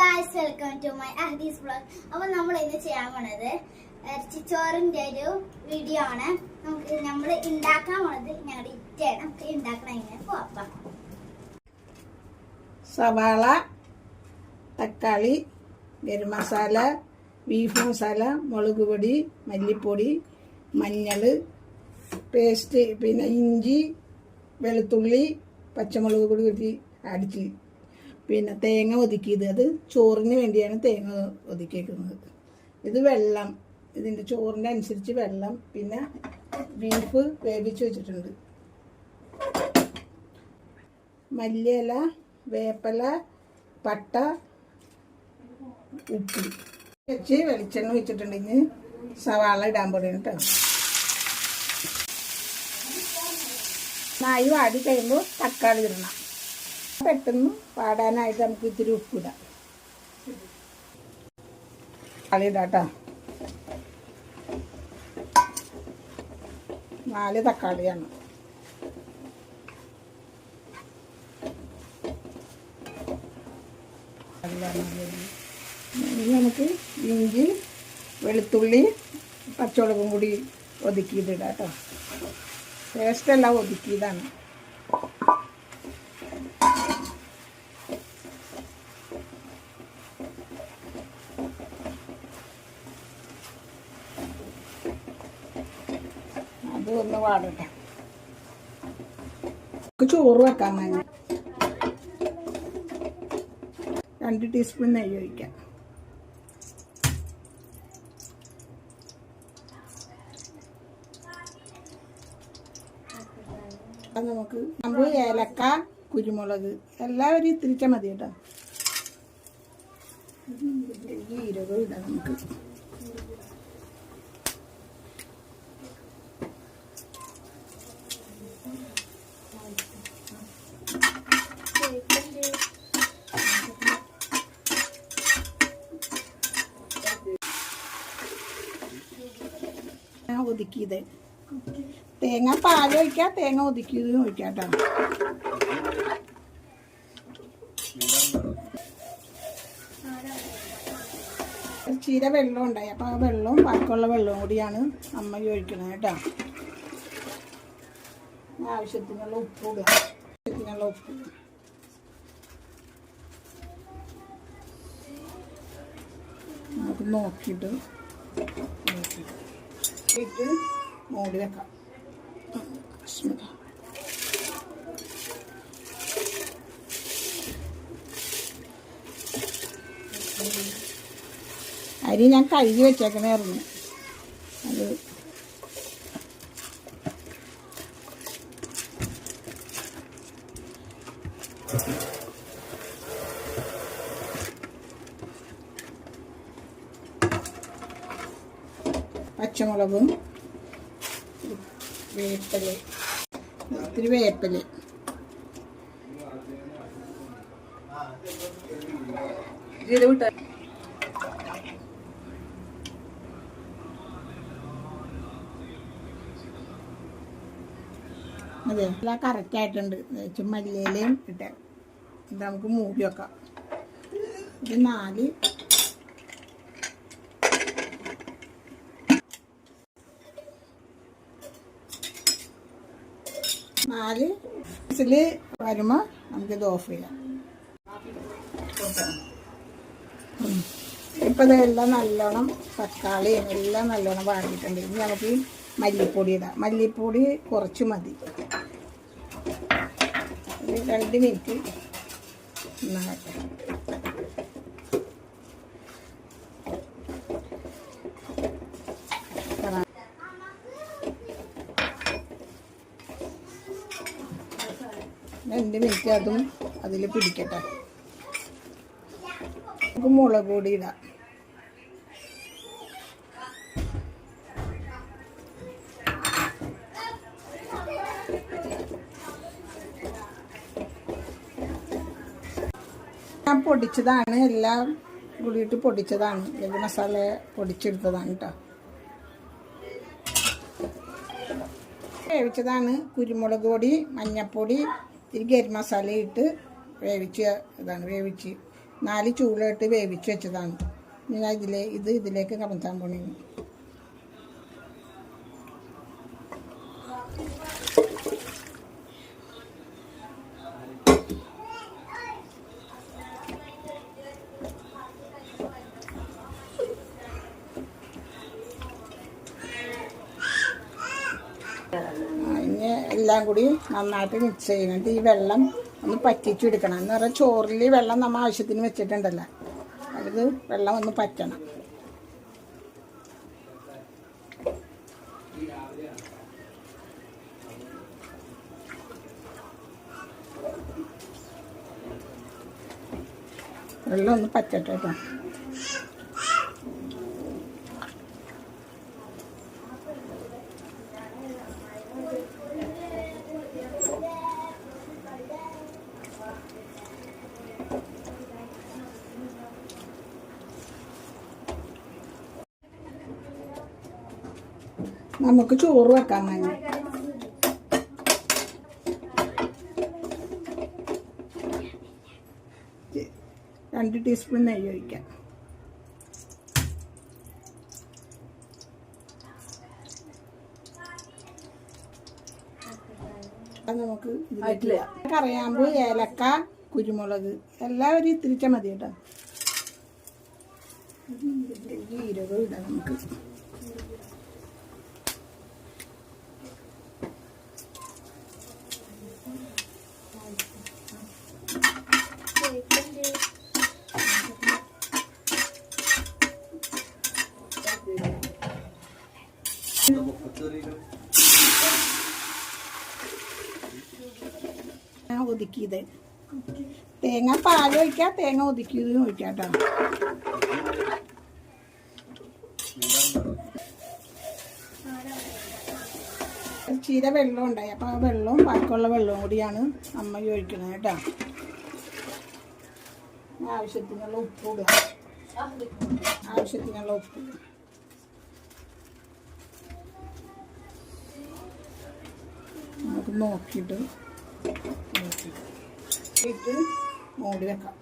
Guys welcome to my Ahadees blog അപ്പൊ നമ്മൾ ഇന്ന് ചെയ്യാൻ പോണത് ഇറച്ചിച്ചോറിന്റെ ഒരു വീഡിയോ ആണ്. നമുക്ക് നമ്മൾ ഉണ്ടാക്കാൻ പോണത് ഞങ്ങളുടെ ഇറ്റയാണ്. നമുക്ക് ഉണ്ടാക്കണം ഇങ്ങനെ പോവാം സവാള തക്കാളി ഗരം മസാല ബീഫ് മസാല മുളക് പൊടി മല്ലിപ്പൊടി മഞ്ഞൾ പേസ്റ്റ് പിന്നെ ഇഞ്ചി വെളുത്തുള്ളി പച്ചമുളക് പൊടി കൂട്ടി അടിച്ച് പിന്നെ തേങ്ങ ഒതുക്കിയത്. അത് ചോറിന് വേണ്ടിയാണ് തേങ്ങ ഒതുക്കിയേക്കുന്നത്. ഇത് വെള്ളം. ഇതിന്റെ ചോറിന്റെ അനുസരിച്ച് വെള്ളം പിന്നെ ബീഫ് വേവിച്ച് വെച്ചിട്ടുണ്ട്. മല്ലിയില വേപ്പല പട്ട ഉപ്പ്. വെച്ച് വെളിച്ചെണ്ണ വെച്ചിട്ടുണ്ടെങ്കിൽ സവാള ഇടാൻ പോലെയാണ് കേട്ടോ. നായി വാടി കഴിയുമ്പോൾ തക്കാളി ഇടണം. പെട്ടെന്ന് പാടാനായിട്ട് നമുക്ക് ഇത്തിരി ഉപ്പിടാം. തക്കാളി ഇടാം കേട്ടോ നാല് തക്കാളിയാണ്. നമുക്ക് ഇഞ്ചി വെളുത്തുള്ളി പച്ചമുളകും കൂടി ഒതുക്കിയിട്ടിടാം കേട്ടോ. പേസ്റ്റെല്ലാം ഒതുക്കിയതാണ്. അത് ഒന്ന് വാടട്ടെ. നമുക്ക് ചോറ് വെക്കാൻ തന്നെ. രണ്ട് ടീസ്പൂൺ നെയ്യ് ഒഴിക്കാം. അത് നമുക്ക് നമ്മൾ ഏലക്ക കുരുമുളക് എല്ലാവരും ഇത്തിരിച്ച മതി കേട്ടോ. ജീരകം ഇടാം നമുക്ക്. ഒതുക്കിയത്. തേങ്ങ പാൽ ഒഴിക്കാം തേങ്ങ ഒതുക്കിയത് ഒഴിക്കാം ചീര വെള്ളം ഉണ്ടായി. അപ്പോൾ ആ വെള്ളവും ബാക്കിയുള്ള വെള്ളവും കൂടിയാണ് അമ്മ ഒഴിക്കുന്നത് കേട്ടോ. ആവശ്യത്തിനുള്ള ഉപ്പ് ആവശ്യത്തിനുള്ള ഉപ്പ്. നമുക്ക് നോക്കിയിട്ട് നോക്കിയിട്ട്. ഇട്ട് മൂടി വെക്കാം. അരി ഞാൻ കഴുകി വെച്ചേക്കണേറുന്നു അത് പച്ചമുളകും വേപ്പൽ. ഇത്തിരി വേപ്പൽ. അതെ എല്ലാം കറക്റ്റ് ആയിട്ടുണ്ട്. വെച്ച് ഇട്ടേ ഇട്ട് നമുക്ക് മൂടി വെക്കാം. ഇത് നാല് നാല് വിസിൽ വരുമ്പോൾ നമുക്കിത് ഓഫ് ചെയ്യാം. ഇപ്പൊ ഇതെല്ലാം നല്ലോണം തക്കാളിയും എല്ലാം നല്ലോണം വാടിയിട്ടുണ്ട്. ഇനി നമുക്ക് മല്ലിപ്പൊടി ഇടാം. മല്ലിപ്പൊടി കുറച്ച് മതി. രണ്ട് മിനിറ്റ് നന്നാകട്ടെ രണ്ട് മിനിറ്റ് അതും അതിൽ പിടിക്കട്ടെ. നമുക്ക് മുളക് പൊടി ഇടാം. ഞാൻ പൊടിച്ചതാണ്. എല്ലാം കൂടിയിട്ട് പൊടിച്ചതാണ്. ലഘു മസാല പൊടിച്ചെടുത്തതാണ് കേട്ടോ വേവിച്ചതാണ് കുരുമുളക് പൊടി മഞ്ഞൾപ്പൊടി ഇത്തിരി ഗരം മസാല ഇട്ട് വേവിച്ച് ഇതാണ് വേവിച്ച് നാല് ചൂടിലിട്ട് വേവിച്ച് വെച്ചതാണ്. ഞാൻ ഇതിലേ ഇത് ഇതിലേക്ക് കമത്താൻ പോണേ എല്ലാം കൂടി നന്നായിട്ട് മിക്സ് ചെയ്യുന്നുണ്ട് ഈ വെള്ളം ഒന്ന് പറ്റിച്ചെടുക്കണം എന്ന് പറഞ്ഞാൽ ചോറിൽ വെള്ളം നമ്മൾ ആവശ്യത്തിന് വെച്ചിട്ടുണ്ടല്ലോ. അത് വെള്ളം ഒന്ന് പറ്റണം. വെള്ളം ഒന്ന് പറ്റട്ടെ കേട്ടോ നമുക്ക് ചോറ് വെക്കാൻ തന്നെ. രണ്ട് ടീസ്പൂൺ നെയ്യ് ഒഴിക്കാം. നമുക്ക്. കറിയാമ്പ് ഏലക്ക കുരുമുളക് എല്ലാവരും ഇത്തിരിച്ച മതി കേട്ടോ ജീരകം ഇടാം നമുക്ക്. ഒതുക്കിയത്. തേങ്ങ പാൽ ഒഴിക്കാം തേങ്ങ ഒതുക്കിയതും ഒഴിക്കാം ചീര വെള്ളം ഉണ്ടായി. അപ്പോൾ ആ വെള്ളവും ബാക്കിയുള്ള വെള്ളവും കൂടിയാണ് അമ്മ ഒഴിക്കുന്നത് കേട്ടോ. ആവശ്യത്തിനുള്ള ഉപ്പ് ഇടുക. ആവശ്യത്തിനുള്ള ഉപ്പ് നമുക്ക് നോക്കിയിട്ട് ഇട്ട് മൂടി വെക്കാം.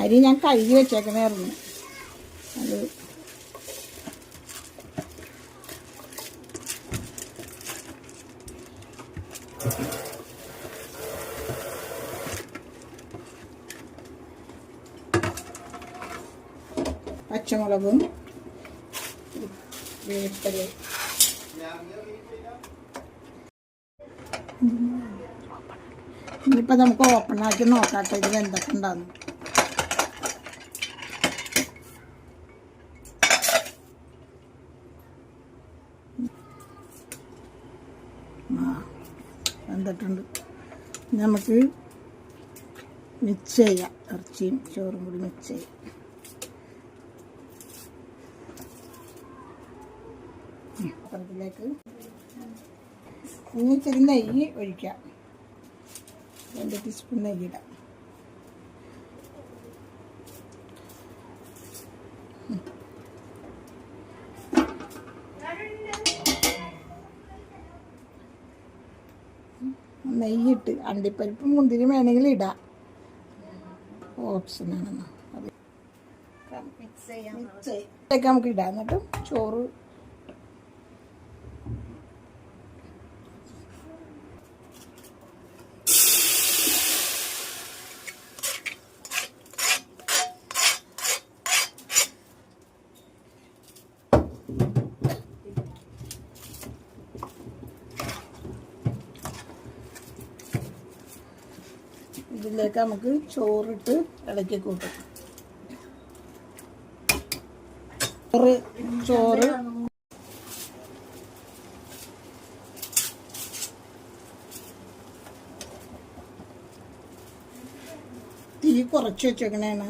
അരി ഞാൻ കഴുകി വെച്ചേക്കണായിരുന്നു അത് പച്ചമുളകും വേപ്പിൽ ഇനിയിപ്പോൾ നമുക്ക് ഓപ്പൺ ആക്കി നോക്കാട്ടെ ഇതിൽ എന്തൊക്കെ ഉണ്ടാകുന്നു വെന്തിട്ടുണ്ട് നമുക്ക് മിക്സ് ചെയ്യാം. ഇറച്ചിയും ചോറും കൂടി മിക്സ് ചെയ്യാം. പാത്രത്തിലേക്ക് ഇനി ഇച്ചിരി നെയ്യ് ഒഴിക്കാം. രണ്ട് ടീസ്പൂൺ നെയ്യിടാം നെയ്യിട്ട് അണ്ടിപ്പരിപ്പ് മുന്തിരി വേണമെങ്കിൽ ഇടാം. ഓപ്ഷനാണെന്ന്. അത് മിക്സ് ചെയ്യാം. മിക്സ് ചെയ്യാം. നമുക്ക് ഇടാം. എന്നിട്ട് ചോറ് ഇതിലേക്ക് നമുക്ക് ചോറിട്ട് ഇളക്കി കൂട്ടും. ചോറ് ചോറ്. തീ കുറച്ച് വെച്ചേക്കണേണ്.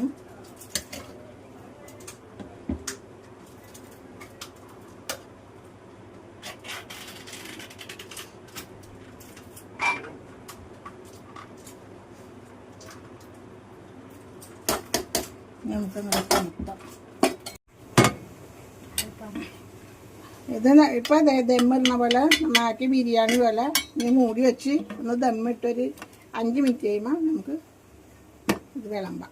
ഇത് ഇപ്പൊ ദമ്മിടുന്ന പോലെ നന്നാക്കി ബിരിയാണി പോലെ ഇനി മൂടി വെച്ച് ഒന്ന് ദമ്മിട്ടൊരു അഞ്ച് മിനിറ്റ് കഴിയുമ്പോൾ നമുക്ക് ഇത് വിളമ്പാം.